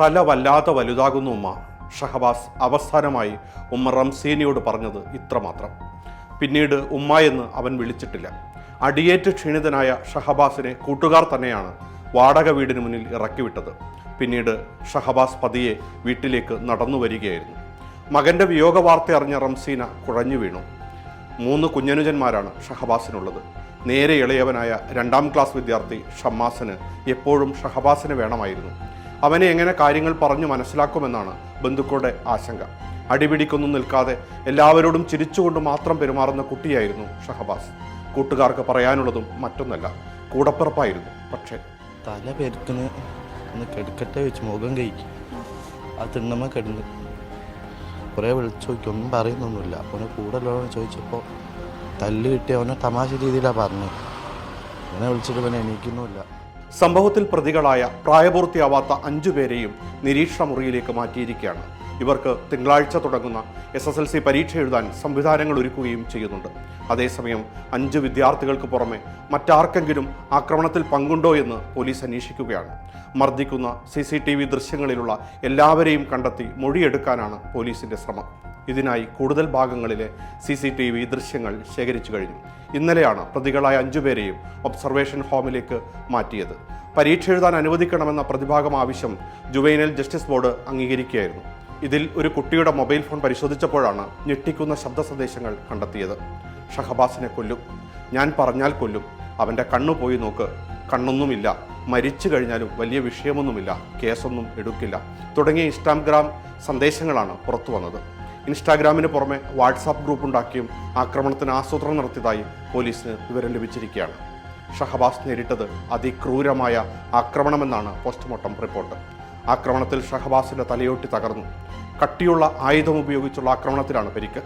തല വല്ലാതെ വലുതാകുന്നു ഉമ്മ. ഷഹബാസ് അവസാനമായി ഉമ്മ റംസീനിയോട് പറഞ്ഞത് ഇത്രമാത്രം. പിന്നീട് ഉമ്മ എന്ന് അവൻ വിളിച്ചിട്ടില്ല. അടിയേറ്റ് ക്ഷീണിതനായ ഷഹബാസിനെ കൂട്ടുകാർ തന്നെയാണ് വാടക വീടിന് മുന്നിൽ ഇറക്കിവിട്ടത്. പിന്നീട് ഷഹബാസ് പതിയെ വീട്ടിലേക്ക് നടന്നു വരികയായിരുന്നു. മകന്റെ വിയോഗ വാർത്ത അറിഞ്ഞ റംസീന കുഴഞ്ഞു വീണു. മൂന്ന് കുഞ്ഞനുജന്മാരാണ് ഷഹബാസിനുള്ളത്. നേരെ ഇളയവനായ രണ്ടാം ക്ലാസ് വിദ്യാർത്ഥി ഷമ്മാസിന് എപ്പോഴും ഷഹബാസിന് വേണമായിരുന്നു. അവനെ എങ്ങനെ കാര്യങ്ങൾ പറഞ്ഞു മനസ്സിലാക്കുമെന്നാണ് ബന്ധുക്കളുടെ ആശങ്ക. അടിപിടിക്കൊന്നും നിൽക്കാതെ എല്ലാവരോടും ചിരിച്ചുകൊണ്ട് മാത്രം പെരുമാറുന്ന കുട്ടിയായിരുന്നു ഷഹബാസ്. കൂട്ടുകാർക്ക് പറയാനുള്ളതും മറ്റൊന്നല്ല കൂടപ്പിറപ്പായിരുന്നു. പക്ഷേ തല പെരുക്കണ് ഒന്ന് കെടുക്കട്ടെ വെച്ച് മുഖം കഴിക്കും ആ തിണ്ണമ്മ കിടന്ന്. കുറേ വിളിച്ചു നോക്കി ഒന്നും പറയുന്നൊന്നുമില്ല. അവനെ കൂടെ ഉള്ളവനെ ചോദിച്ചപ്പോൾ തല്ല് കിട്ടി അവനെ തമാശ രീതിയിലാണ് പറഞ്ഞത്. അവനെ വിളിച്ചിട്ട് അവനെ എണീക്കുന്നുമില്ല. സംഭവത്തിൽ പ്രതികളായ പ്രായപൂർത്തിയാവാത്ത അഞ്ചുപേരെയും നിരീക്ഷണ മുറിയിലേക്ക് മാറ്റിയിരിക്കുകയാണ്. ഇവർക്ക് തിങ്കളാഴ്ച തുടങ്ങുന്ന എസ് എസ് എൽ സി പരീക്ഷ എഴുതാൻ സംവിധാനങ്ങൾ ഒരുക്കുകയും ചെയ്യുന്നുണ്ട്. അതേസമയം അഞ്ച് വിദ്യാർത്ഥികൾക്ക് പുറമെ മറ്റാർക്കെങ്കിലും ആക്രമണത്തിൽ പങ്കുണ്ടോ എന്ന് പോലീസ് അന്വേഷിക്കുകയാണ്. മർദ്ദിക്കുന്ന സി സി ടി വി ദൃശ്യങ്ങളിലുള്ള എല്ലാവരെയും കണ്ടെത്തി മൊഴിയെടുക്കാനാണ് പോലീസിന്റെ ശ്രമം. ഇതിനായി കൂടുതൽ ഭാഗങ്ങളിലെ സി സി ടി വി ദൃശ്യങ്ങൾ ശേഖരിച്ചു കഴിഞ്ഞു. ഇന്നലെയാണ് പ്രതികളായ അഞ്ചുപേരെയും ഒബ്സർവേഷൻ ഹോമിലേക്ക് മാറ്റിയത്. പരീക്ഷ എഴുതാൻ അനുവദിക്കണമെന്ന പ്രതിഭാഗം ആവശ്യം ജുവൈനൽ ജസ്റ്റിസ് ബോർഡ് അംഗീകരിക്കുകയായിരുന്നു. ഇതിൽ ഒരു കുട്ടിയുടെ മൊബൈൽ ഫോൺ പരിശോധിച്ചപ്പോഴാണ് ഞെട്ടിക്കുന്ന ശബ്ദ സന്ദേശങ്ങൾ കണ്ടെത്തിയത്. ഷഹബാസിനെ കൊല്ലും. ഞാൻ പറഞ്ഞാൽ കൊല്ലും. അവന്റെ കണ്ണു പോയി നോക്ക്. കണ്ണൊന്നുമില്ല. മരിച്ചു കഴിഞ്ഞാലും വലിയ വിഷയമൊന്നുമില്ല. കേസൊന്നും എടുക്കില്ല. തുടങ്ങിയ ഇൻസ്റ്റാഗ്രാം സന്ദേശങ്ങളാണ് പുറത്തു വന്നത്. ഇൻസ്റ്റാഗ്രാമിന് പുറമെ വാട്സാപ്പ് ഗ്രൂപ്പ് ഉണ്ടാക്കിയും ആക്രമണത്തിന് ആസൂത്രണം നടത്തിയതായി പോലീസിന് വിവരം ലഭിച്ചിരിക്കുകയാണ്. ഷഹബാസ് നേരിട്ടത് അതിക്രൂരമായ ആക്രമണമെന്നാണ് പോസ്റ്റ്മോർട്ടം റിപ്പോർട്ട്. ആക്രമണത്തിൽ ഷഹബാസിന്റെ തലയോട്ടി തകർന്നു. കട്ടിയുള്ള ആയുധം ഉപയോഗിച്ചുള്ള ആക്രമണത്തിലാണ് പരിക്ക്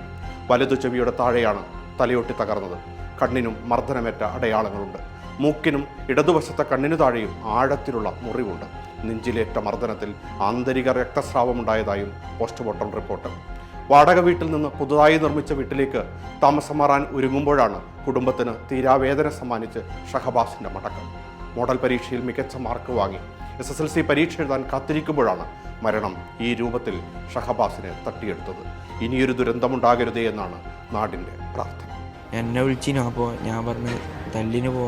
വലതു ചെവിയുടെ താഴെയാണ് തലയോട്ടി തകർന്നത്. കണ്ണിനും മർദ്ദനമേറ്റ അടയാളങ്ങളുണ്ട്. മൂക്കിനും ഇടതുവശത്തെ കണ്ണിനു താഴെയും ആഴത്തിലുള്ള മുറിവുണ്ട്. നെഞ്ചിലേറ്റ മർദ്ദനത്തിൽ ആന്തരിക രക്തസ്രാവമുണ്ടായതായും പോസ്റ്റ്മോർട്ടം റിപ്പോർട്ട്. വാടക വീട്ടിൽ നിന്ന് പുതുതായി നിർമ്മിച്ച വീട്ടിലേക്ക് താമസം മാറാൻ ഒരുങ്ങുമ്പോഴാണ് കുടുംബത്തിന് തീരാവേദന സമ്മാനിച്ച് ഷഹബാസിന്റെ മടക്കം. മോഡൽ പരീക്ഷയിൽ മികച്ച മാർക്ക് വാങ്ങി. എസ് എസ് എൽ സി പരീക്ഷ എഴുതാൻ കാത്തിരിക്കുമ്പോഴാണ് മരണം ഈ രൂപത്തിൽ ഷഹബാസിനെ തട്ടിയെടുത്തത്. ഇനിയൊരു ദുരന്തമുണ്ടാകരുതേ എന്നാണ് നാടിന്റെ പ്രാർത്ഥന. എന്നെ വിളിച്ചിനു അപ്പോൾ ഞാൻ പറഞ്ഞ് തല്ലിന് പോ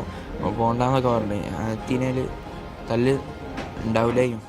പോണ്ടെന്നൊക്കെ പറഞ്ഞു. എത്തിനേൽ തല്ല് ഉണ്ടാവില്ലേയും